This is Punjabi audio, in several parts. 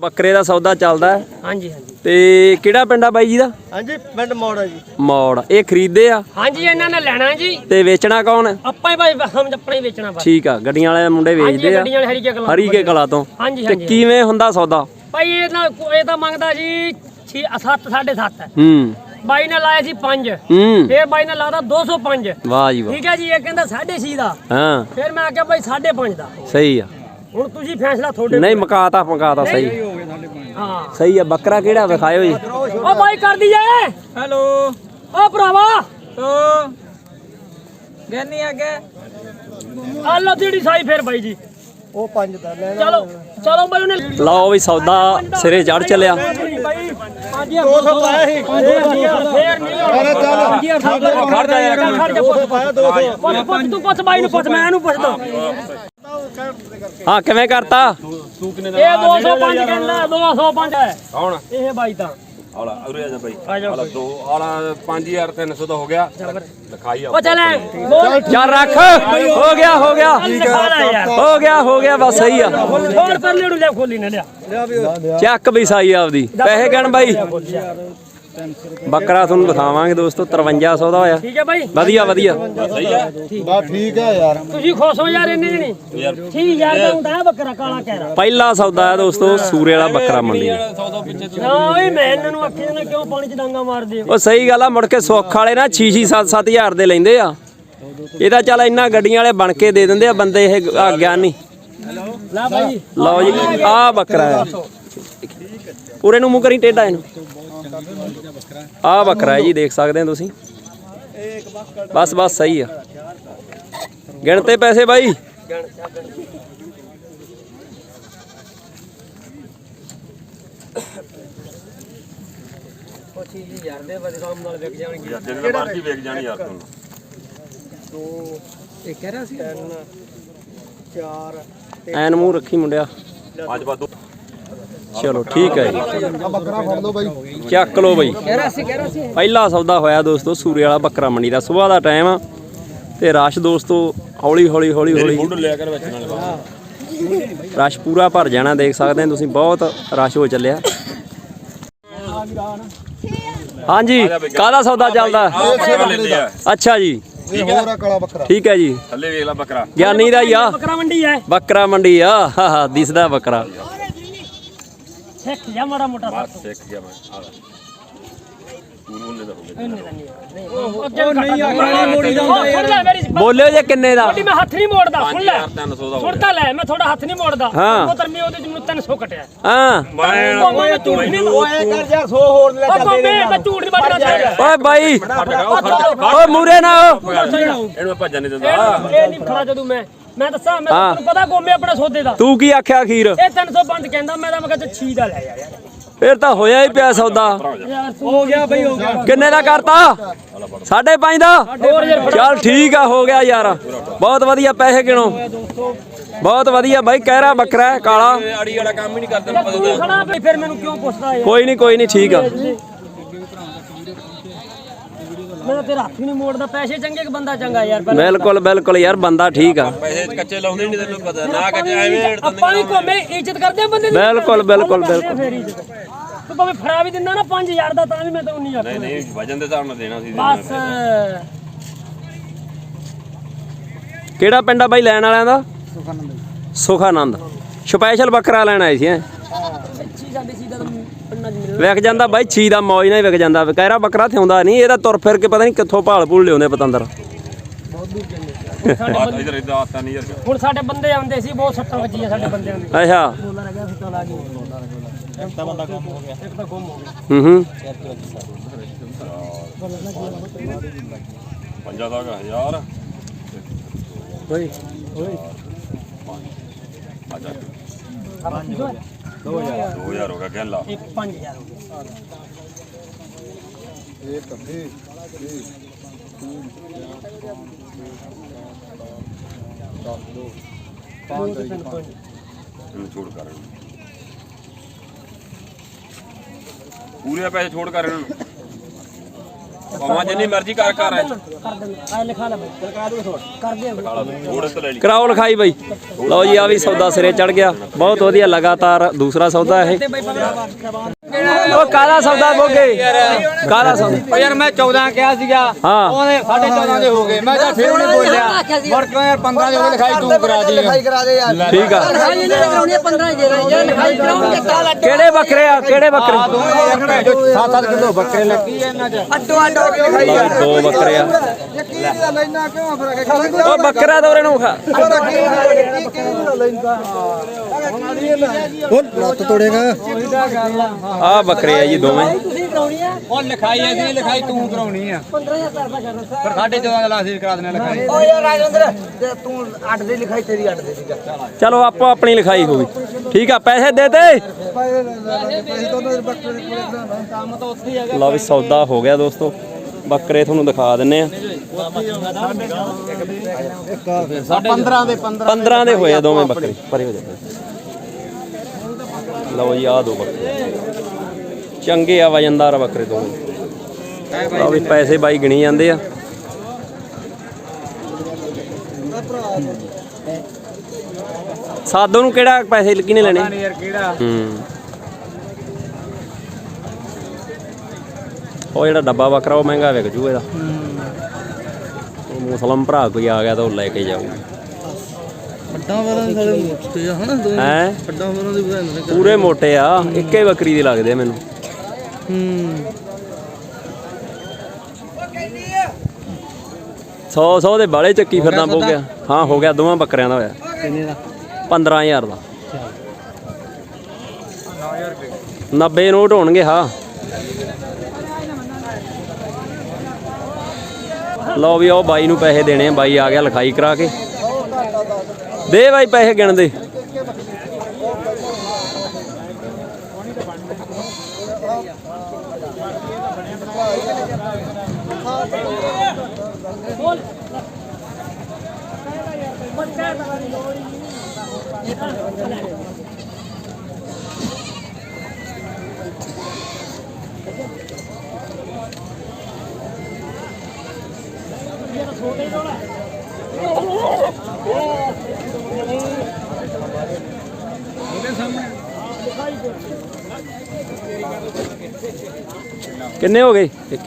ਬੱਕਰੇ ਦਾ ਸੌਦਾ ਚੱਲਦਾ ਹੈ। ਹਾਂਜੀ ਹਾਂਜੀ। ਤੇ ਕਿਹੜਾ ਪਿੰਡ ਆ ਬਾਈ ਜੀ ਦਾ? ਹਾਂਜੀ ਪਿੰਡ ਮੋੜਾ ਜੀ। ਮੌੜ। ਇਹ ਖਰੀਦੇ ਆ? ਹਾਂਜੀ ਇਹਨਾਂ ਨੇ ਲੈਣਾ ਜੀ। ਤੇ ਵੇਚਣਾ ਕੌਣ ਹੈ? ਆਪਾਂ ਹੀ ਭਾਈ ਹਮ ਆਪਣਾ ਹੀ ਵੇਚਣਾ ਬਸ। ਠੀਕ ਆ ਗੱਡੀਆਂ ਵਾਲੇ ਮੁੰਡੇ ਹਾਂਜੀ ਵੇਚਦੇ ਆ। ਗੱਡੀਆਂ ਹਰੀ ਕੇ ਕਲਾ ਹਰੀ ਕੇ ਕਲਾ ਤੋਂ। ਹਾਂਜੀ ਤੇ ਹਾਂਜੀ। ਕਿਵੇਂ ਹੁੰਦਾ ਸੌਦਾ? ਭਾਈ ਇਹ ਨਾ ਇਹ ਤਾਂ ਮੰਗਦਾ ਜੀ 6 7 7.5 ਹੂੰ। ਬਾਈ ਨੇ ਲਾਇਆ ਸੀ 5 ਹੂੰ। ਫੇਰ ਬਾਈ ਨੇ ਲਾਦਾ 205 ਵਾਹ ਜੀ ਵਾਹ। ਠੀਕ ਹੈ ਜੀ ਇਹ ਕਹਿੰਦਾ 6.5 ਦਾ। ਹਾਂ। ਫਿਰ ਮੈਂ ਆਖਿਆ ਭਾਈ 5.5 ਦਾ। ਸਹੀ ਆ। ਹੁਣ ਤੁਸੀਂ ਫੈਸਲਾ ਤੁਹਾਡੇ ਨਹੀਂ ਮਕਾਤਾ ਮਕਾਤਾ ਸਹੀ। ਹਾਂ। ਸਹੀ ਆ ਬੱਕਰਾ ਕਿਹੜਾ ਵਿਖਾਇਓ ਜੀ? ਓ ਬਾਈ ਕਰ ਦਈਏ ਹੈਲੋ। ਓ ਭਰਾਵਾ। ਤੋ ਗੈਨੀ ਅੱਗੇ। ਆ ਲੋ ਜਿਹੜੀ ਸਾਈ ਫੇਰ ਬਾਈ ਜੀ। ਉਹ ਪੰਜ ਦਾ ਲੈਣਾ ਚਲੋ ਚਲੋ ਬਾਈ ਉਹਨੇ ਲਓ ਵੀ ਸੌਦਾ ਸਿਰੇ ਚੜ ਚੱਲਿਆ। ਬਾਈ। 200 ਪਾਇਆ ਸੀ ਫੇਰ ਨਹੀਂ ਅਰੇ ਚੱਲ। ਖੜ ਜਾ ਯਾਰ ਖੜ ਜਾ ਪੁੱਛ ਪਾਇਆ 200 ਪੁੱਛ ਪੁੱਛ ਤੂੰ ਪੁੱਛ ਬਾਈ ਨੂੰ ਪੁੱਛ ਮੈਂ ਇਹਨੂੰ ਪੁੱਛਦਾ। ਹਾਂ ਕਿਵੇਂ ਕਰਤਾ? ਇਹ 205 ਕਹਿੰਦਾ 205 ਹੈ। ਕੌਣ? ਇਹ ਬਾਈ ਤਾਂ। ਆਲਾ ਉਰੇ ਆ ਜਾ ਬਾਈ। ਆ ਜਾ ਆਲਾ ਦੋ ਆਲਾ 5300 ਦਾ ਹੋ ਗਿਆ। ਲਿਖਾਈ ਆ ਉਹ ਚੱਲ ਚੱਲ ਰੱਖ। ਹੋ ਗਿਆ ਹੋ ਗਿਆ। ਯਾਰ। ਹੋ ਗਿਆ ਹੋ ਗਿਆ ਬਸ ਸਹੀ ਆ। ਛੋੜ ਪਰ ਲੈੜੂ ਲੈ ਖੋਲੀ ਨਾ ਲਿਆ। ਚੱਕ ਵੀ ਸਾਈ ਆਪਦੀ। ਪੈਸੇ ਗਣ ਬਾਈ। ਬੱਕਰਾ ਤੁਹਾਨੂੰ ਦਿਖਾਵਾਂਗੇ ਦੋਸਤੋ 5300 ਦਾ ਹੋਇਆ। ਠੀਕ ਹੈ ਬਾਈ? ਵਧੀਆ ਵਧੀਆ। ਬਾ ਠੀਕ। ਆ ਯਾਰ। ਤੁਸੀਂ ਖੁਸ਼ ਹੋ ਯਾਰ ਇੰਨੇ ਜਣੀ? ਠੀਕ ਯਾਰ ਤਾਂ ਹੁੰਦਾ ਹੈ ਬੱਕਰਾ ਕਾਲਾ ਕਹਿਰਾ ਪਹਿਲਾ ਸੌਦਾ ਹੈ ਦੋਸਤੋ ਸੂਰੇ ਵਾਲਾ ਬੱਕਰਾ ਮੰਡੀ ਦਾ। ਨਾ ਓਏ ਮੈਂ ਇਹਨਾਂ ਨੂੰ ਆਖੀ ਨਾ ਕਿਉਂ ਪਾਣੀ ਚ ਡਾਂਗਾ ਮਾਰਦੇ ਹੋ? ਉਹ ਸਹੀ ਗੱਲ ਆ ਮੁੜ ਕੇ ਸੁੱਖ ਵਾਲੇ ਨਾ 6 6 7 7000 ਦੇ ਲੈਂਦੇ ਆ। ਇਹਦਾ ਚੱਲ ਇੰਨਾ ਗੱਡੀਆਂ ਵਾਲੇ ਬਣ ਕੇ ਦੇ ਦਿੰਦੇ ਆ ਬੰਦੇ ਇਹ ਆ ਗਿਆਨੀ ਲੈ ਬਾਈ। ਲਓ ਜੀ ਆ ਬੱਕਰਾ ਹੈ। ਪੂਰੇ ਨੂੰ ਮੂੰਹ ਕਰੀ ਟੇਢਾ ਇਹਨੂੰ। ਆ ਬੱਕਰਾ ਹੈ ਜੀ, ਦੇਖ ਸਕਦੇ ਹੋ ਤੁਸੀਂ। ਬਸ ਬਸ ਸਹੀ ਆ। ਗਿਣਤੇ ਪੈਸੇ ਬਾਈ। ਪੁੱਛੀ ਜੀ ਯਾਰ ਦੇ ਬਦਨਾਮ ਨਾਲ ਵਿਕ ਜਾਣਗੇ ਜਿੰਨਾ ਮਰਜ਼ੀ ਵੇਖ ਜਾਣੀ ਯਾਰ ਤੁਹਾਨੂੰ ਇਹ ਕਹਿ ਰਿਹਾ ਸੀ ਐਨ ਮੂੰਹ ਰੱਖੀ ਮੁੰਡਿਆ। ਪੰਜ ਬਾਦੂ ਚਲੋ ਠੀਕ ਹੈ ਜੀ। ਬੱਕਰਾ ਫੜ ਲਓ ਬਾਈ ਚੱਕ ਲਓ ਬਾਈ। ਕਹਿ ਰਿਹਾ ਸੀ ਕਹਿ ਰਿਹਾ ਸੀ ਪਹਿਲਾ ਸੌਦਾ ਹੋਇਆ ਦੋਸਤੋ ਸੂਰੇ ਵਾਲਾ ਬੱਕਰਾ ਮੰਡੀ ਦਾ। ਸਵੇਰ ਦਾ ਟਾਈਮ ਆ ਤੇ ਰਸ਼ ਦੋਸਤੋ ਹੌਲੀ ਹੌਲੀ ਹੌਲੀ ਹੌਲੀ। ਮੁੰਡ ਲਿਆ ਕਰ ਵਿੱਚ ਨਾਲ। ਰਸ਼ ਪੂਰਾ ਭਰ ਜਾਣਾ ਦੇਖ ਸਕਦੇ ਹੋ ਤੁਸੀਂ ਬਹੁਤ ਰਸ਼ ਹੋ ਚੱਲਿਆ। ਹਾਂਜੀ ਕਾਹਦਾ ਸੌਦਾ ਚੱਲਦਾ? ਅੱਛਾ। ਜੀ। ਇਹ ਹੋਰ ਆ ਕਾਲਾ ਬੱਕਰਾ। ਠੀਕ ਹੈ ਜੀ। ਥੱਲੇ ਵੇਖ ਲੈ ਬੱਕਰਾ। ਗਿਆਨੀ ਦਾ ਹੀ ਆ। ਬੱਕਰਾ ਮੰਡੀ ਹੈ ਬੱਕਰਾ ਮੰਡੀ ਆ। ਹਾ ਹਾ ਦਿਸਦਾ ਬੱਕਰਾ। ਉਹ ਨਹੀਂ ਆਖਣਾ ਮੋੜੀ ਜਾਂਦਾ ਯਾਰ ਸੁਣ ਲੈ ਮੇਰੀ ਬੋਲਿਓ ਜੇ ਕਿੰਨੇ ਦਾ ਮੈਂ ਹੱਥ ਨਹੀਂ ਮੋੜਦਾ ਸੁਣ ਲੈ 5300 ਦਾ ਹੋ ਸੁਣ ਤਾਂ ਲੈ ਮੈਂ ਤੁਹਾਡਾ ਹੱਥ ਨਹੀਂ ਮੋੜਦਾ। ਉਹ ਤਰਮੀ ਉਹਦੇ ਚ ਮੈਨੂੰ 300 ਕਟਿਆ ਹਾਂ ਮੈਂ ਝੂਠ ਨਹੀਂ ਓਏ ਕਰ ਯਾਰ 100 ਹੋਰ ਲੈ ਉਹ ਕੰਮੇ ਮੈਂ ਝੂਠ ਨਹੀਂ ਓਏ ਬਾਈ ਓਏ ਮੂਰੇ ਨਾ। ਇਹਨੂੰ ਭੱਜਣ ਨਹੀਂ ਦਿੰਦਾ ਇਹ ਨਹੀਂ ਖੜਾ ਜਦੋਂ ਮੈਂ ਮੈਂ ਦੱਸਾਂ ਮੈਂ ਹਾਂ। ਤੁਹਾਨੂੰ ਪਤਾ ਗੋਮੇ ਆਪਣੇ ਸੌਦੇ ਦਾ। ਤੂੰ ਕੀ ਆਖਿਆ ਅਖੀਰ? ਇਹ 300 ਬੰਦ ਕਹਿੰਦਾ ਮੈਂ ਤਾਂ ਮੈਂ ਕਿਹਾ 6 ਦਾ ਲੈ ਯਾਰ। ਫੇਰ ਤਾਂ ਹੋਇਆ ਹੀ ਪਿਆ ਸੌਦਾ। ਯਾਰ ਹੋ ਗਿਆ ਬਈ ਹੋ ਗਿਆ। ਕਿੰਨੇ ਦਾ ਕਰਤਾ? ਸਾਢੇ ਪੰਜ ਦਾ? ਹੋਰ ਯਾਰ ਚੱਲ ਠੀਕ ਆ ਹੋ ਗਿਆ ਯਾਰ। ਬਹੁਤ ਵਧੀਆ ਪੈਸੇ ਗਿਣੋ। ਬਹੁਤ ਵਧੀਆ ਬਾਈ ਕਹਿਰਾ ਬੱਕਰਾ ਹੈ ਕਾਲਾ। ਆੜੀ ਵਾਲਾ ਕੰਮ ਹੀ ਨਹੀਂ ਕਰਦਾ ਤੂੰ ਖੜਾ ਬਈ ਫਿਰ ਮੈਨੂੰ ਕਿਉਂ ਪੁੱਛਦਾ ਯਾਰ? ਕੋਈ ਨਹੀਂ ਕੋਈ ਨਹੀਂ ਠੀਕ ਆ। ਮੈਂ ਤਾਂ ਤੇਰਾ ਹੱਥ ਹੀ ਨਹੀਂ ਮੋੜਦਾ ਪੈਸੇ ਚੰਗੇ ਕਿ ਬੰਦਾ ਚੰਗਾ ਯਾਰ ਪਹਿਲਾਂ ਬਿਲਕੁਲ ਬਿਲਕੁਲ ਯਾਰ ਬੰਦਾ ਠੀਕ ਆ। ਪੈਸੇ ਕੱਚੇ ਲਾਉਂਦੇ ਨਹੀਂ ਤੈਨੂੰ ਪਤਾ ਨਾ ਕੱਚੇ ਐਵੇਂ ਆਪਾਂ ਵੀ ਕੋਮੇ ਇੱਜ਼ਤ ਕਰਦੇ ਆ ਬੰਦੇ ਦੀ। ਬਿਲਕੁਲ, ਬਿਲਕੁਲ, ਫੇਰ ਇੱਜ਼ਤ। ਤੂੰ ਭਾਵੇਂ ਫੜਾ ਵੀ ਦਿੰਦਾ ਨਾ 5000 ਦਾ ਤਾਂ ਵੀ ਮੈਂ ਨਹੀਂ ਆਖਦਾ ਨਹੀਂ ਨਹੀਂ ਵਜਨ ਦੇ ਹਿਸਾਬ ਨਾਲ ਦੇਣਾ ਸੀ ਬਸ। ਕਿਹੜਾ ਪਿੰਡ ਆ ਬਾਈ ਲੈਣ ਵਾਲਿਆਂ ਦਾ? ਸੁਖਾਨੰਦ। ਸਪੈਸ਼ਲ ਬੱਕਰਾ ਲੈਣ ਆਏ ਸੀ ਤਾਂ ਵਿਕ ਜਾਂਦਾ ਬਾਈ ਛੀ ਦਾ ਮੌਜ ਨਾਲ ਹੀ ਵਿਕ ਜਾਂਦਾ। ਕਹਿਰਾ ਬੱਕਰਾ ਥਿਉਂਦਾ ਨਹੀਂ ਇਹਦਾ ਤੁਰ ਫਿਰ ਕੇ ਪਤਾ ਨਹੀਂ ਕਿੱਥੋਂ ਭਾਲ ਭੂਲ ਲਿਆਉਂਦੇ ਪਤੰਦਰ। ਬਾਤ ਇਧਰ ਇਧਰ ਆਤਾ ਨਹੀਂ ਯਾਰ। ਹੁਣ ਸਾਡੇ ਬੰਦੇ ਆਉਂਦੇ ਸੀ ਬਹੁਤ ਸੱਟਾਂ ਵੱਜੀਆਂ ਸਾਡੇ ਬੰਦਿਆਂ ਦੇ ਅੱਛਾ। ਬੋਲਾ ਰਹਿ ਗਿਆ ਸੱਟਾਂ ਲਾ ਗਈ ਇੱਕ ਤਾਂ ਬੰਦਾ ਗੁੰਮ ਹੋ ਗਿਆ। ਇੱਕ ਤਾਂ ਗੁੰਮ ਹੋ ਗਿਆ। ਹੂੰ ਹੂੰ। ਪੰਜਾ ਦਾ ਹਜ਼ਾਰ। ਓਏ ਆ ਜਾ ਆਪਾਂ ਕੀ ਹੋਇਆ 2000 ਹੋ ਗਿਆ ਕਹਿ ਲਾ 5000 ਹੋ ਗਿਆ ਇਹ ਕੱਢੇ ਇਹਨੂੰ ਛੋੜ ਕਰ ਪੂਰੇ ਪੈਸੇ ਛੋੜ ਕਰ ਇਹਨਾਂ ਨੂੰ। ਭਾਵੇਂ ਜਿੰਨੀ ਮਰਜ਼ੀ ਕਰ ਕਰ ਕਰ ਦੇ ਆ। ਲਿਖਾ ਲੈ ਬਈ। ਕਰ ਦੇ ਥੋੜੇ ਤੇ। ਲੈ ਲਈ ਕਰਾਓ ਲਿਖਾਈ ਬਾਈ। ਲਓ ਜੀ ਆ ਵੀ ਸੌਦਾ ਸਿਰੇ ਚੜ ਗਿਆ। ਬਹੁਤ ਵਧੀਆ ਲਗਾਤਾਰ ਦੂਸਰਾ ਸੌਦਾ ਇਹ। ਉਹ ਕਾਲਾ ਸੌਦਾ ਬੋਗੇ। ਕਾਲਾ ਸੌਦਾ। ਯਾਰ ਮੈਂ 14 ਕਿਹਾ ਸੀਗਾ। ਹਾਂ। ਉਹਨੇ 14.5 ਦੇ ਹੋ ਗਏ। ਮੈਂ ਤਾਂ ਫਿਰ ਉਹਨੇ ਬੋਲਿਆ ਮੁੜ ਕੇ ਯਾਰ 15 ਦੇ ਹੋ ਗਏ ਲਿਖਾਈ ਤੂੰ ਕਰਾ ਦੀ। ਲਿਖਾਈ ਕਰਾ ਦੇ ਯਾਰ। ਠੀਕ ਆ। ਲਿਖਾਈ ਇਹਨੇ ਕਰਾਉਣੀ 15 ਦੇ ਰਹੇ ਜੇ ਲਿਖਾਈ ਕਰਾਉਣਗੇ ਕਾਲਾ ਕਿਹੜੇ ਬੱਕਰੇ ਆ ਕਿਹੜੇ ਬੱਕਰੇ 7-7 ਕਿਲੋ ਬੱਕਰੇ ਲੱਗੀ ਇਹਨਾਂ ਚ। ਅੱਡੋ ਅੱਡੋ ਕੇ ਲਿਖਾਈ ਲਓ ਜੀ, ਦੋ ਬੱਕਰੇ ਆ। ਯਕੀਨ ਦਾ ਲੈਣਾ ਕਿਉਂ ਫਿਰ ਉਹ ਬੱਕਰਾ ਦੋਰੇ ਨੂੰ ਖਾ। ਉਹ ਲੱਤ ਤੋੜੇਗਾ। ਆ ਬੱਕਰੇ ਆ ਜੀ ਦੋਵੇਂ। ਤੁਸੀਂ ਕਰਾਉਣੀ ਆ? ਉਹ ਲਿਖਾਈ ਐਸੀ ਲਿਖਾਈ ਤੂੰ ਕਰਾਉਣੀ ਆ। 15000 ਦਾ ਕਰਨਾ ਫਿਰ 14.5 ਦਾ ਲਾਸੀ ਕਰਾ ਦੇਣਾ ਲਿਖਾਈ। ਓ ਯਾਰ ਰਾਜਿੰਦਰ ਤੇ ਤੂੰ ਅੱਡ ਦੇ ਲਿਖਾਈ ਤੇਰੀ ਅੱਡ ਦੇ ਦੀ ਚਲੋ ਆਪੋ ਆਪਣੀ ਲਿਖਾਈ ਹੋ ਗਈ। ਠੀਕ ਆ ਪੈਸੇ ਦੇ ਤਾਂ ਉੱਥੇ ਹੀ ਹੈਗਾ ਲਓ ਵੀ ਸੌਦਾ ਹੋ ਗਿਆ ਦੋਸਤੋ। ਬੱਕਰੇ ਤੁਹਾਨੂੰ ਦਿਖਾ ਦਿੰਨੇ ਆ। 15 ਦੇ 15 15 ਦੇ ਹੋਏ ਆ ਦੋਵੇਂ ਬੱਕਰੇ। ਪਰੇ ਹੋ ਜਾ। ਲਓ ਜੀ ਆ ਦੋ ਬੱਕਰੇ। ਚੰਗੇ ਆ ਵਜਨਦਾਰ ਬੱਕਰੇ ਦੋਵੇਂ ਲਓ ਵੀ ਪੈਸੇ ਬਾਈ ਗਿਣੀ ਜਾਂਦੇ ਆ। ਸਾਦੋ ਨੂੰ ਕਿਹੜਾ ਪੈਸੇ ਕਿਹਨੇ ਲੈਣੇ? ਯਾਰ ਕਿਹੜਾ। ਹੂੰ। ਉਹ ਜਿਹੜਾ ਡੱਬਾ ਬੱਕਰਾ ਉਹ ਮਹਿੰਗਾ ਵਿਕ ਜੂ ਇਹਦਾ। ਉਹ ਮੁਸਲਮ ਭਰਾ ਕੋਈ ਆ ਗਿਆ ਤਾਂ ਉਹ ਲੈ ਕੇ ਜਾਊ। ਵੱਡਾ ਵਾਲਾ ਦੇ ਸਾਰੇ ਮੋਟੇ ਆ ਹਨਾ ਦੋ ਹੈ? ਵੱਡਾ ਵਾਲਾ ਦੇ ਬਧਾਨ ਨੇ ਪੂਰੇ ਮੋਟੇ ਆ। ਇੱਕੇ ਬੱਕਰੀ ਦੇ ਲੱਗਦੇ ਆ ਮੈਨੂੰ। ਹੂੰ 100 100 ਦੇ ਬਾਲੇ ਚੱਕੀ ਫਿਰਦਾ ਹੋ ਗਿਆ ਹਾਂ ਹੋ ਗਿਆ ਦੋਵਾਂ ਬੱਕਰਿਆਂ ਦਾ ਹੋਇਆ। ਕਿੰਨੇ ਦਾ? 15000 ਦਾ। 90 ਨੋਟ ਹੋਣਗੇ ਹਾਂ। ਲਓ ਵੀ ਉਹ ਬਾਈ ਨੂੰ ਪੈਸੇ ਦੇਣੇ ਆ ਬਾਈ ਆ ਗਿਆ ਲਿਖਾਈ ਕਰਾ ਕੇ। ਦੇ ਬਾਈ ਪੈਸੇ ਗਿਣ ਦੇ ਕਿੰਨੇ ਹੋ ਗਏ? ਇੱਕ-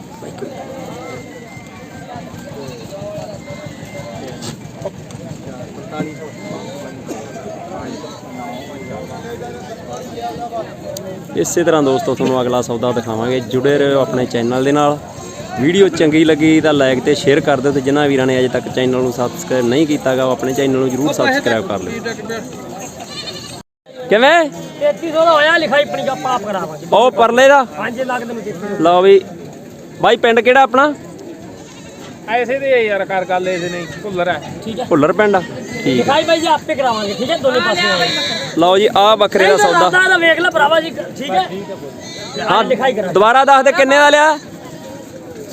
ਇਸੇ ਤਰ੍ਹਾਂ ਦੋਸਤੋ, ਤੁਹਾਨੂੰ ਅਗਲਾ ਸੌਦਾ ਦਿਖਾਵਾਂਗੇ। ਜੁੜੇ ਰਹੋ ਆਪਣੇ ਚੈਨਲ ਦੇ ਨਾਲ। ਵੀਡੀਓ ਚੰਗੀ ਲੱਗੀ ਤਾਂ ਲਾਈਕ ਤੇ ਸ਼ੇਅਰ ਕਰ ਦਿਓ ਤੇ ਜਿਨ੍ਹਾਂ ਵੀਰਾਂ ਨੇ ਅਜੇ ਤੱਕ ਚੈਨਲ ਨੂੰ ਸਬਸਕ੍ਰਾਈਬ ਨਹੀਂ ਕੀਤਾਗਾ ਉਹ ਆਪਣੇ ਚੈਨਲ ਨੂੰ ਜਰੂਰ ਸਬਸਕ੍ਰਾਈਬ ਕਰ ਲਿਓ। ਕਿਵੇਂ? 3300 ਦਾ ਹੋਇਆ ਲਿਖਾਈ ਆਪਣੀ ਦਾ ਪਾਪ ਕਰਾਵਾਂਗੇ। ਉਹ ਪਰਲੇ ਦਾ? 5 ਲੱਖ ਦੇ ਵਿੱਚ ਲਓ ਵੀ। ਬਾਈ ਪਿੰਡ ਕਿਹੜਾ ਆਪਣਾ? ਐਸੇ ਦੇ ਯਾਰ ਕਰ ਗੱਲ ਐਸੇ ਨਹੀਂ ਭੁੱਲਰ ਹੈ ਠੀਕ ਹੈ ਭੁੱਲਰ ਪਿੰਡ ਆ? ਠੀਕ ਆ। ਲਿਖਾਈ ਬਾਈ ਜੀ ਆਪੇ ਕਰਾਵਾਂਗੇ ਠੀਕ ਹੈ ਦੋਨੇ ਪਾਸੇ ਲਓ ਜੀ ਆ ਬੱਕਰੇ ਦਾ ਸੌਦਾ। ਵੇਖ ਲੈ ਭਰਾਵਾ ਜੀ ਠੀਕ ਹੈ ਹਾਂ ਲਿਖਾਈ ਕਰਾ ਦੁਬਾਰਾ ਦੱਸ ਦੇ ਕਿੰਨੇ ਦਾ ਲਿਆ?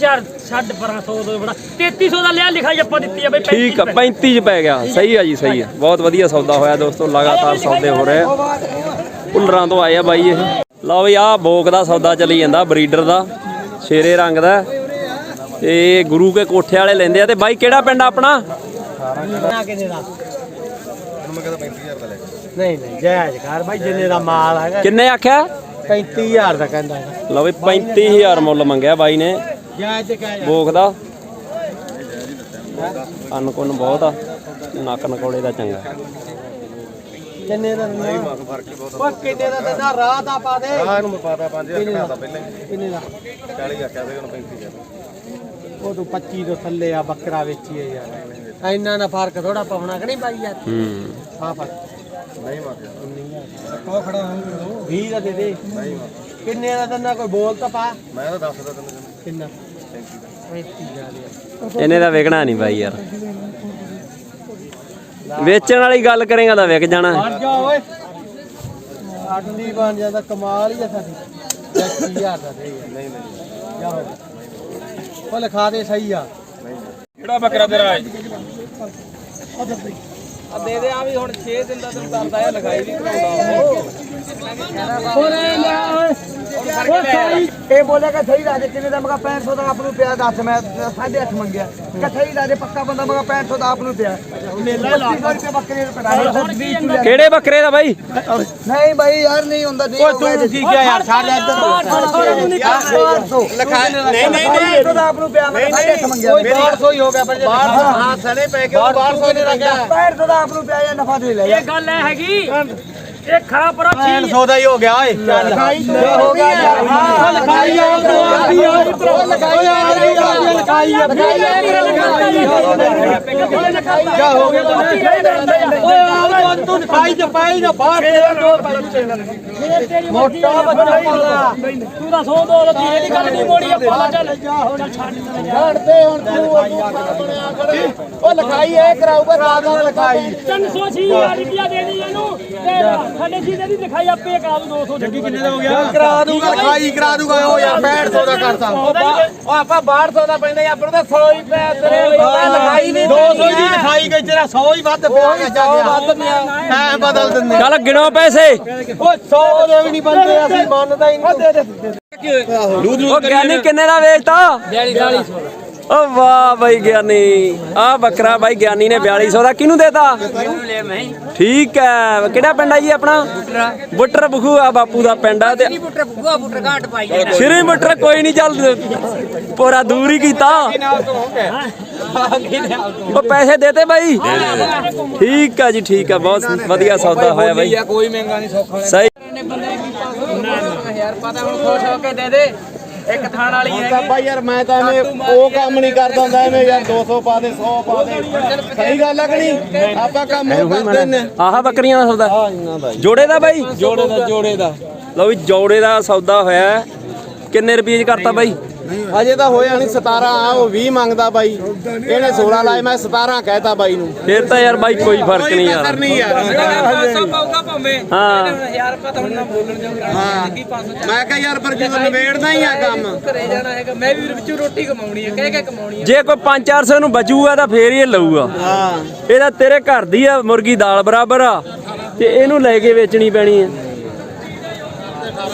ਚਾਰ ਛੱਡ ਪਰਾਂ 100 ਦੋ ਬੜਾ। 3300 ਦਾ ਲਿਆ ਲਿਖਾਈ ਆਪਾਂ ਦਿੱਤੀ ਆ ਬਈ ਠੀਕ ਆ 35 ਚ ਪੈ ਗਿਆ। ਸਹੀ ਆ ਜੀ ਸਹੀ ਆ। ਬਹੁਤ ਵਧੀਆ ਸੌਦਾ ਹੋਇਆ ਦੋਸਤੋ ਲਗਾਤਾਰ ਸੌਦੇ ਹੋ ਰਹੇ ਆ। ਭੁੱਲਰਾਂ ਤੋਂ ਆਏ ਆ ਬਾਈ ਇਹ। ਲਓ ਵੀ ਆ ਬੋਕ ਦਾ ਸੌਦਾ ਚੱਲੀ ਜਾਂਦਾ ਬਰੀਡਰ ਦਾ। ਸ਼ੇਰੇ ਰੰਗ ਦਾ। ਤੇ ਗੁਰੂ ਕੇ ਕੋਠੇ ਵਾਲੇ ਲੈਂਦੇ ਆ। ਤੇ ਬਾਈ ਕਿਹੜਾ ਪਿੰਡ ਆਪਣਾ? ਨਾ ਕਿੰਨੇ ਦਾ ਮੈਂ ਕਹਿੰਦਾ 35000 ਦਾ ਲੈ ਨਹੀਂ ਨਹੀਂ ਜਾਇਜ਼ ਕਰ ਬਾਈ ਜਿੰਨੇ ਦਾ ਮਾਲ ਹੈਗਾ। ਕਿੰਨੇ ਆਖਿਆ? 35000 ਦਾ ਕਹਿੰਦਾ ਲਓ ਵੀ 35000 ਮੁੱਲ ਮੰਗਿਆ ਬਾਈ ਨੇ। ਤੇ ਬੋਕ ਦਾ ਅੰਨ ਕੁੰਨ ਬਹੁਤ ਆ ਨੱਕ ਨਕੌੜੇ ਦਾ ਚੰਗਾ। ਕਿੰਨੇ ਦਾ ਨਹੀਂ ਉਹ ਕਿੰਨੇ ਦਾ ਦਿੰਦਾ ਰਾਹ ਦਾ। ਪਾ ਦੇ ਇਹਨੂੰ ਮੈਂ ਪਾਤਾ 5000 ਘਟਾਤਾ ਪਹਿਲਾਂ ਹੀ। ਕਿੰਨੇ ਦਾ? 40 ਆਖਿਆ ਸੀ ਉਹਨੂੰ 35000 ਉਹ ਤੂੰ 25 ਤੋਂ ਥੱਲੇ ਆ ਬੱਕਰਾ ਵੇਚੀਏ ਯਾਰ। ਇੰਨਾ ਨਾ ਫ਼ਰਕ ਥੋੜਾ ਪਾਉਣਾ ਕਿ ਨਹੀਂ ਬਾਈ ਯਾਰ? ਹੂੰ। ਹਾਂ ਫ਼ਰਕ ਨਹੀਂ ਮਾਰਿਆ ਕੋ ਖੜਾ ਹੋ 20 ਦਾ ਦੇ ਦੇ। ਨਹੀਂ ਕਿੰਨੇ ਦਾ ਦਿੰਦਾ ਕੋਈ ਬੋਲ ਤਾਂ ਪਾ। ਮੈਂ ਤਾਂ ਦੱਸਦਾ ਤੈਨੂੰ। ਕਿੰਨਾ? 35 ਦਾ ਲਿਆ ਇਹਨੇ ਦਾ ਵਿਕਣਾ ਨਹੀਂ ਬਾਈ ਯਾਰ। ਵੇਚਣ ਵਾਲੀ ਗੱਲ ਕਰੇਗਾ ਤਾਂ ਵਿਕ ਜਾਣਾ। ਹਟ ਜਾ ਓਏ। ਅਗਲੀ ਬਣ ਜਾਂਦਾ ਕਮਾਲ ਹੀ ਆ ਸਾਡੀ। 30000 ਦਾ ਦੇ ਨਹੀਂ ਨਹੀਂ। ਜਾ ਹੋ। ਉਹ ਲਿਖਾ ਦੇ ਸਹੀ ਆ। ਕਿਹੜਾ ਬੱਕਰਾ ਤੇਰਾ ਹੈ? ਆ ਦੇ। ਦੇ ਆ ਵੀ ਹੁਣ 6 ਦਿਨ ਦਾ ਤੈਨੂੰ ਕਰਦਾ ਆ ਲਿਖਾਈ ਵੀ ਕਰਾਉਂਦਾ ਓਏ ਲਿਆ ਇਹ ਬੋਲੇਗਾ ਸਹੀ ਰਾਜੇ ਕਿੰਨੇ ਦਾ ਮਗਾ 6500 ਦਾ ਆਪ ਨੂੰ ਪਿਆ? ਦੱਸ ਮੈਂ 8.5 ਮੰਗਿਆ। ਕਿ ਸਹੀ ਰਾਜੇ ਪੱਕਾ ਬੰਦਾ ਮਗਾ 6500 ਦਾ ਆਪ ਨੂੰ ਪਿਆ? ਮੇਲਾ ਲਾ ਰੁਪਏ ਬੱਕਰੇ ਦੇ ਪੜਾਏ ਕਿਹੜੇ ਬੱਕਰੇ ਦਾ ਬਾਈ? ਨਹੀਂ ਭਾਈ ਯਾਰ ਨਹੀਂ ਹੁੰਦਾ ਨਹੀਂ ਓਏ ਤੂੰ ਕੀ ਕਿਹਾ ਯਾਰ? ਸਾਡੇ ਇੱਧਰ ਲਿਖਾ ਨਹੀਂ ਨਹੀਂ ਨਹੀਂ। ਤਾਂ ਆਪ ਨੂੰ ਪਿਆ ਮੈਂ 8.5 ਮੰਗਿਆ। 1200 ਹੀ ਹੋ ਗਿਆ ਪਰ ਹਾਂ ਸਣੇ ਪੈ ਕੇ 1200 ਨੇ ਰੱਖਿਆ 6500 ਦਾ ਆਪ ਨੂੰ ਪਿਆ ਜਾਂ ਨਫਾ ਦੇ ਲਿਆ ਇਹ ਗੱਲ ਐ ਹੈਗੀ। ਇਹ ਖਰਾ ਪਰਾ ਚੀਜ਼ 300 ਦਾ ਹੀ ਹੋ ਗਿਆ ਓਏ ਲਿਖਾਈ ਹੋ ਗਿਆ ਹਾਂ ਲਿਖਾਈ ਆ ਆਂਦੀ ਆ ਲਿਖਾਈ ਆ ਲਿਖਾਈ ਆ ਲਿਖਾਈ ਆ ਹੋ ਗਿਆ ਓਏ ਤੂੰ ਲਿਖਾਈ ਤੇ ਪਾਈ ਨਾ ਬਾਹਰ ਮੋਟਾ ਬੱਚਾ ਤੂੰ ਤਾਂ ਸੌ ਦੋ ਲੱਗੀ ਇਹਦੀ ਗੱਲ ਨਹੀਂ ਮੋੜੀ ਆਪਾਂ ਚੱਲ ਛੱਡਦੇ ਹੁਣ ਤੂੰ ਬਣਿਆ ਖੜੇ ਉਹ ਲਿਖਾਈ ਇਹ ਕਰਾਊਗਾ ਰਾਤ ਨੂੰ ਲਿਖਾਈ 306 ਹਜ਼ਾਰ ਰੁਪਇਆ ਦੇ ਦੀ ਇਹਨੂੰ ਤੇ ਸਾਡੇ ਜੀ ਦੀ ਲਿਖਾਈ ਆਪੇ ਕਰਾ ਦੂ 200 ਜੱਗੀ ਕਿੰਨੇ ਦਾ ਹੋ ਗਿਆ? ਕਰਾ ਦੂਗਾ ਲਿਖਾਈ ਕਰਾ ਦੂਗਾ ਉਹ ਯਾਰ 6500 ਦਾ ਕਰਤਾ ਉਹ ਆਪਾਂ 1200 ਦਾ ਪੈਂਦਾ ਆਪਾਂ ਨੂੰ ਤਾਂ 100 ਹੀ ਪੈ ਤੇਰੇ ਲਿਖਾਈ ਨਹੀਂ 200 ਦੀ ਲਿਖਾਈ ਗਈ ਤੇਰਾ 100 ਹੀ ਵੱਧ ਪਿਆ ਗਿਆ ਵੱਧ ਪਿਆ। ਐ ਬਦਲ ਦਿੰਦੇ। ਚੱਲ ਗਿਣੋ ਪੈਸੇ। ਓ 100 ਦੇ ਵੀ ਨਹੀਂ ਬੰਦੇ ਅਸੀਂ ਮੰਨਦਾ ਹੀ ਨਹੀਂ। ਉਹ ਗਿਆਨੀ ਕਿੰਨੇ ਦਾ ਵੇਚਤਾ? 4200 ਓ ਵਾਹ ਬਾਈ ਗਿਆਨੀ। ਆ ਬੱਕਰਾ ਬਾਈ ਗਿਆਨੀ ਨੇ 4200 ਦਾ। ਕਿਹਨੂੰ ਦੇਤਾ? ਠੀਕ ਹੈ। ਕਿਹੜਾ ਪਿੰਡ ਆ ਜੀ ਆਪਣਾ? ਬੁੱਟਰ। ਬਖੂ ਆ ਬਾਪੂ ਦਾ ਪਿੰਡ ਆ ਤੇ ਬੁੱਟਰ ਬੁੱਗਾ ਬੁੱਟਰ ਘਾਟ ਪਾਈ ਸ਼੍ਰੀ ਬੁੱਟਰ ਕੋਈ ਨਹੀਂ ਚੱਲ। ਪੂਰਾ ਦੂਰ ਹੀ ਕੀਤਾ। ਉਹ ਪੈਸੇ ਦੇਤੇ ਬਾਈ? ਠੀਕ ਆ ਜੀ ਠੀਕ ਆ। ਬਹੁਤ ਵਧੀਆ ਸੌਦਾ ਹੋਇਆ ਬਾਈ। ਕੋਈ ਮਹਿੰਗਾ ਨਹੀਂ ਸੌਖਾ ਸਹੀ। ਯਾਰ ਪਤਾ ਹੁਣ ਖੁਸ਼ ਹੋ ਕੇ ਦੇ ਦੇ। ਇੱਕ ਥਾਣ ਵਾਲੀ ਹੈਗੀ। ਬਾਈ ਯਾਰ ਮੈਂ ਤਾਂ ਐਵੇਂ ਉਹ ਕੰਮ ਨਹੀਂ ਕਰਦਾ ਹੁੰਦਾ ਐਵੇਂ ਯਾਰ 200 ਪਾ ਦੇ 100 ਪਾ ਦੇ। ਸਹੀ ਗੱਲ ਆ ਕਿ ਨਹੀਂ? ਆਪਾਂ ਕੰਮ ਉਹ ਕਰਦੇ ਨੇ ਆਹ ਬੱਕਰੀਆਂ ਦਾ ਸੌਦਾ। ਜੋੜੇ ਦਾ ਬਾਈ? ਜੋੜੇ ਦਾ ਜੋੜੇ ਦਾ। ਲਓ ਵੀ ਜੋੜੇ ਦਾ ਸੌਦਾ ਹੋਇਆ। ਹੈ। ਕਿੰਨੇ ਰੁਪਏ ਚ ਕਰਤਾ ਬਾਈ? ਅਜੇ ਤਾਂ ਹੋਇਆ ਨਹੀਂ 17 ਆ ਉਹ 20 ਮੰਗਦਾ ਬਾਈ। ਇਹਨੇ 16 ਲਾਏ ਮੈਂ 17 ਕਹਿਤਾ ਬਾਈ ਨੂੰ। ਫੇਰ ਤਾਂ ਯਾਰ ਬਾਈ ਕੋਈ ਫ਼ਰਕ ਨਹੀਂ ਯਾਰ। ਨਹੀਂ ਯਾਰ। ਪਾਊਗਾ ਭਾਵੇਂ। ਹਾਂ। ਯਾਰ ਪਤਾ ਹੁਣ ਨਾ ਬੋਲਣ ਜੋਗਾ ਹਾਂ। ਮੈਂ ਕਿਹਾ ਯਾਰ ਪਰ ਜਦੋਂ ਨਿਬੇੜਦਾ ਹੀ ਆ ਕੰਮ। ਘਰੇ ਜਾਣਾ ਹੈਗਾ ਮੈਂ ਵੀ ਵਿੱਚੋਂ ਰੋਟੀ ਕਮਾਉਣੀ ਹੈ ਕਹਿ ਕੇ ਕਮਾਉਣੀ ਹੈ ਜੇ ਕੋਈ 5-400 ਨੂੰ ਬਚੂਗਾ ਤਾਂ ਫੇਰ ਹੀ ਇਹ ਲਊਗਾ। ਹਾਂ। ਇਹ ਤਾਂ ਤੇਰੇ ਘਰ ਦੀ ਆ ਮੁਰਗੀ ਦਾਲ ਬਰਾਬਰ ਆ ਤੇ ਇਹਨੂੰ ਲੈ ਕੇ ਵੇਚਣੀ ਪੈਣੀ ਹੈ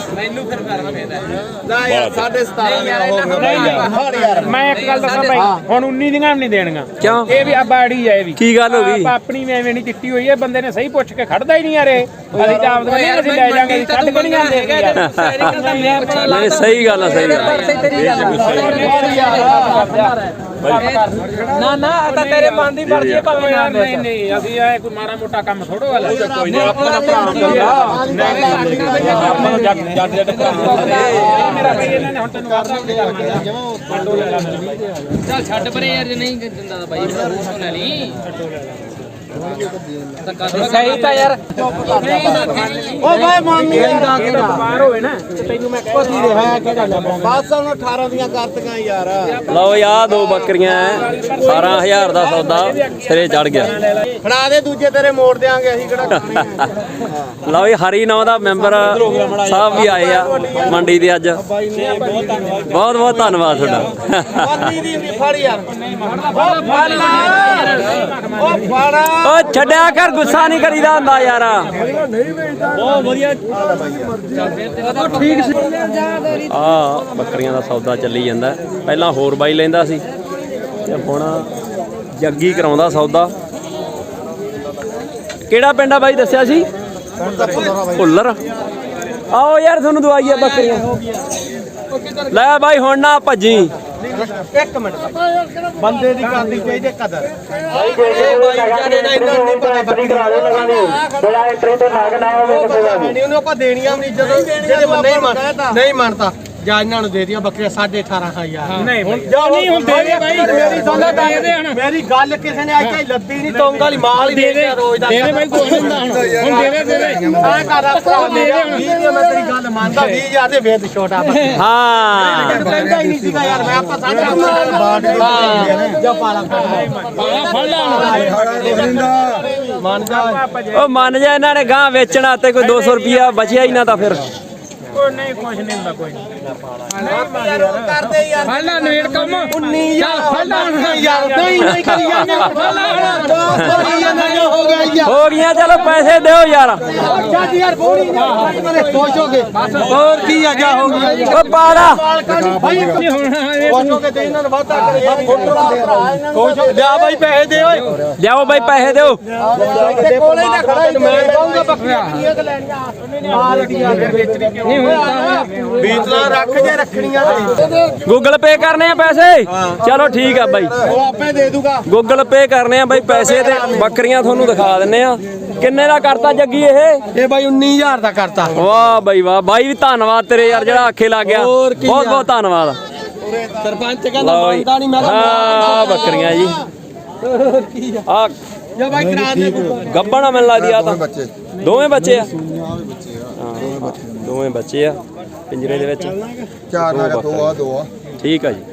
ਨਾ ਯਾਰ 17.5 ਦਾ ਹੋ ਗਿਆ ਫੜ ਯਾਰ ਮੈਂ ਇੱਕ ਗੱਲ ਦੱਸਾਂ ਭਾਈ ਹੁਣ 19 ਦੀਆਂ ਵੀ ਨਹੀਂ ਦੇਣੀਆਂ। ਕਿਉਂ? ਇਹ ਵੀ ਆ ਬਾੜੀ ਆ ਇਹ ਵੀ। ਕੀ ਗੱਲ ਹੋ ਗਈ? ਆਪ ਆਪਣੀ ਵੀ ਐਵੇਂ ਨਹੀਂ ਦਿੱਤੀ ਹੋਈ ਹੈ ਬੰਦੇ ਨੇ ਸਹੀ ਪੁੱਛ ਕੇ ਖੜਦਾ ਹੀ ਨਹੀਂ ਯਾਰ ਇਹ। ਅਸੀਂ ਤਾਂ ਆਪਦੇ ਨਹੀਂ ਅਸੀਂ ਲੈ ਜਾਾਂਗੇ ਕੱਢ ਕੇ ਨਹੀਂ ਜਾਂਦੇ ਨਹੀਂ ਸਹੀ ਗੱਲ ਆ ਸਹੀ ਗੱਲ ਆ। ਨਾ ਨਾ ਆ ਤਾਂ ਤੇਰੇ ਮਨ ਦੀ ਮਰਜ਼ੀ ਹੈ ਭਾਵੇਂ ਨਾ ਦੇ ਨਹੀਂ ਨਹੀਂ ਅਸੀਂ ਇਹ ਕੋਈ ਮਾੜਾ ਮੋਟਾ ਕੰਮ ਥੋੜੋ ਵਾਲਾ ਕੋਈ ਨਹੀਂ ਆਪਣਾ ਭਰਾ ਜੱਟ ਜੱਟ ਜੱਟ ਮੇਰਾ ਭਾਈ ਇਹਨਾਂ ਨੇ ਹੁਣ ਤੈਨੂੰ ਵਾਦਾ ਨਹੀਂ ਕਰਨਾ ਚੱਲ ਛੱਡ ਪਰੇ ਯਾਰ ਜੇ ਨਹੀਂ ਦਿੰਦਾ ਤਾਂ ਬਾਈ ਮੇਰਾ ਰੋਸ ਤੋਂ ਲੈ ਲਈ ਸਹੀ ਤਾਂ ਯਾਰ। ਓ ਭਾਈ ਮਾਮੀ। ਕਹਿੰਦਾ ਕਿਹੜਾ ਬਾਹਰ ਹੋਵੇ ਨਾ ਤੇ ਤੈਨੂੰ ਮੈਂ ਕਹਿ ਪਤੀ ਦੇ ਹੈ ਕਿਹੜਾ ਬਸ ਹੁਣ 18 ਦੀਆਂ ਕਰਤੀਆਂ ਯਾਰ। ਲਓ ਯਾ ਦੋ ਬੱਕਰੀਆਂ ਐ। 18000 ਦਾ ਸੌਦਾ ਸਿਰੇ ਚੜ ਗਿਆ। ਫੜਾ ਦੇ ਦੂਜੇ ਤੇਰੇ ਮੋੜ ਦੇਾਂਗੇ ਅਸੀਂ ਕਿਹੜਾ। ਲਓ ਵੀ ਹਰੀ ਨੌ ਦਾ ਮੈਂਬਰ ਸਾਹਿਬ ਵੀ ਆਏ ਆ ਮੰਡੀ ਦੇ ਅੱਜ। ਬਹੁਤ ਧੰਨਵਾਦ ਬਹੁਤ ਬਹੁਤ ਧੰਨਵਾਦ ਤੁਹਾਡਾ। ਦੀ ਵੀ ਫੜ ਯਾਰ। ਓ ਛੱਡਿਆ ਕਰ ਗੁੱਸਾ ਨਹੀਂ ਕਰੀਦਾ ਹੁੰਦਾ ਯਾਰ। ਆ ਬੱਕਰੀਆਂ ਦਾ ਸੌਦਾ ਚੱਲੀ ਜਾਂਦਾ। ਪਹਿਲਾਂ ਹੋਰ ਬਾਈ ਲੈਂਦਾ ਸੀ। ਤੇ ਹੁਣ ਜੱਗੀ ਕਰਾਉਂਦਾ ਸੌਦਾ। ਕਿਹੜਾ ਪਿੰਡ ਆ ਬਾਈ ਦੱਸਿਆ ਸੀ? ਭੁੱਲਰ। ਆਓ ਯਾਰ ਤੁਹਾਨੂੰ ਦਵਾਈ ਆ ਬੱਕਰੀਆਂ। ਲੈ ਬਾਈ ਹੁਣ ਨਾ ਭੱਜੀ। ਇੱਕ ਮਿੰਟ ਬੰਦੇ ਦੀ ਕਰਨੀ ਚਾਹੀਦੀ ਕਦਰ ਇਹ ਬਾਈ ਜਾਨੇ ਨਾ ਇਹਨਾਂ ਨਹੀਂ ਪਤਾ ਬੱਕਰੀ ਕਰਾ ਦੇ ਬੜਾ ਐਂਟਰੀ ਤੇ ਨਾਗ ਨਾ ਹੋਵੇ ਕਿਸੇ ਦਾ ਵੀ ਉਹਨੂੰ ਆਪਾਂ ਦੇਣੀਆਂ ਵੀ ਨਹੀਂ ਜਦੋਂ ਜਿਹੜੇ ਨਹੀਂ ਮੰਨਦਾ ਨਹੀਂ ਮੰਨਦਾ ਜਾਂ ਇਹਨਾਂ ਨੂੰ ਦੇ ਦਿਓ ਬੱਕਰੀਆਂ 18500 ਨਹੀਂ ਹੁਣ ਨਹੀਂ ਹੁਣ ਦੇ ਦੇ ਬਾਈ ਮੇਰੀ ਸੁਣ ਲੈ ਦੇ ਦੇ ਹੁਣ। ਮੇਰੀ ਗੱਲ ਕਿਸੇ ਨੇ ਅੱਜ ਤਾਈਂ ਲੱਦੀ ਨਹੀਂ ਤੌਂਗ ਵਾਲੀ ਮਾਲ ਹੀ ਦੇ ਦੇ। ਰੋਜ਼ ਦਾ ਦੇ ਦੇ ਬਾਈ ਕੋਈ ਨਹੀਂ ਹੁਣ। ਹੁਣ ਦੇ ਦੇ ਦੇ ਦੇ। ਆ ਕਰ ਭਰਾ ਦੇ ਦੇ ਮੈਂ ਤੇਰੀ ਗੱਲ ਮੰਨਦਾ 20000 ਦੇ ਵੇਦ ਛੋਟਾ ਹਾਂ। ਕਹਿੰਦਾ ਹੀ ਨਹੀਂ ਸੀਗਾ ਯਾਰ ਮੈਂ ਆਪਾਂ ਸਾਢੇ ਹਾਂ। ਜਾ ਪਾਲਾ ਫੜ ਲੈ ਮੰਨ ਜਾ। ਉਹ ਮੰਨ ਜਾ ਇਹਨਾਂ ਨੇ ਗਾਂ ਵੇਚਣਾ ਤੇ ਕੋਈ 200 ਰੁਪਿਆ ਬਚਿਆ ਹੀ ਨਾ ਤਾਂ ਫਿਰ। ਕੋਈ ਨਹੀਂ ਕੁਝ ਨਹੀਂ ਹੁੰਦਾ ਕੋਈ ਕਰਦੇ ਯਾਰ। ਫੜਨਾ ਨਵੇੜ ਕੰਮ। 19000 ਫੜਨਾ ਯਾਰ ਨਹੀਂ ਨਹੀਂ ਕਰੀ ਜਾਂਦੇ। ਕਰੀ ਜਾਂਦੇ ਹੋ ਗਿਆ ਯਾਰ। ਹੋ ਗਈਆਂ ਚਲੋ ਪੈਸੇ ਦਿਓ ਯਾਰ। ਜੱਜ ਯਾਰ ਬੋਣੀ ਨੇ ਮੇਰੇ ਖੁਸ਼ ਹੋ ਗਏ ਹੋਰ ਕੀ ਆ ਜਾ ਹੋ ਗਿਆ? ਓ ਪਾੜਾ ਭਾਈ ਨਹੀਂ ਹੋਣਾ ਖੁਸ਼ ਹੋ ਕੇ ਦੇ ਇਹਨਾਂ ਨੂੰ ਵਾਧਾ ਕਰੇ। ਖੁਸ਼ ਲਿਆ ਬਾਈ ਪੈਸੇ ਦੇ ਓਏ। ਲਿਆਓ ਬਾਈ ਪੈਸੇ ਦਿਓ। ਤੇ ਕੋਲੇ ਨਾ ਖੜਾ ਮੈਂ ਕਹੂੰਗਾ ਬੱਕਰੀਆਂ ਕਿ ਲੈਣੀਆਂ ਮਾਲ ਦੀਆਂ ਵੇਚਣੀ ਕਿਉਂ ਨਹੀਂ ਹੁੰਦਾ ਬੀਤਲਾ ਰੱਖ ਜੇ ਰੱਖਣੀਆਂ ਤੇ ਗੂਗਲ ਪੇ ਕਰਨੇ ਆ ਪੈਸੇ? ਚਲੋ ਠੀਕ ਆ ਬਾਈ। ਉਹ ਆਪੇ ਦੇ ਦੂਗਾ। ਗੂਗਲ ਪੇ ਕਰਨੇ ਆ ਬਾਈ ਪੈਸੇ ਤੇ ਬੱਕਰੀਆਂ ਤੁਹਾਨੂੰ ਦਿਖਾ ਦਿੰਨੇ ਆ। ਕਿੰਨੇ ਦਾ ਕਰਤਾ ਜੱਗੀ ਇਹ? ਇਹ ਬਾਈ 19000 ਦਾ ਕਰਤਾ। ਵਾਹ ਬਾਈ ਵਾਹ। ਬਾਈ ਵੀ ਧੰਨਵਾਦ ਤੇਰੇ ਯਾਰ ਜਿਹੜਾ ਆਖੇ ਲੱਗ ਗਿਆ। ਬਹੁਤ। ਬਹੁਤ ਧੰਨਵਾਦ। ਸਰਪੰਚ ਕਹਿੰਦਾ ਮੰਨਦਾ ਨਹੀਂ ਮੈਂ ਹਾਂ ਬੱਕਰੀਆਂ ਜੀ। ਆ। ਜਾ ਬਾਈ ਕਰਾ ਦੇ। ਗੱਬਣਾ ਮੈਨੂੰ ਲੱਗਦੀ ਆ ਤਾਂ। ਦੋਵੇਂ ਬੱਚੇ। ਆ? ਦੋਵੇਂ ਬੱਚੇ ਆ। ਪਿੰਜਰੇ ਦੇ ਵਿੱਚ? ਚਾਰ ਨਾਲ ਦੋ ਆ ਦੋ ਆ। ਠੀਕ ਆ ਜੀ।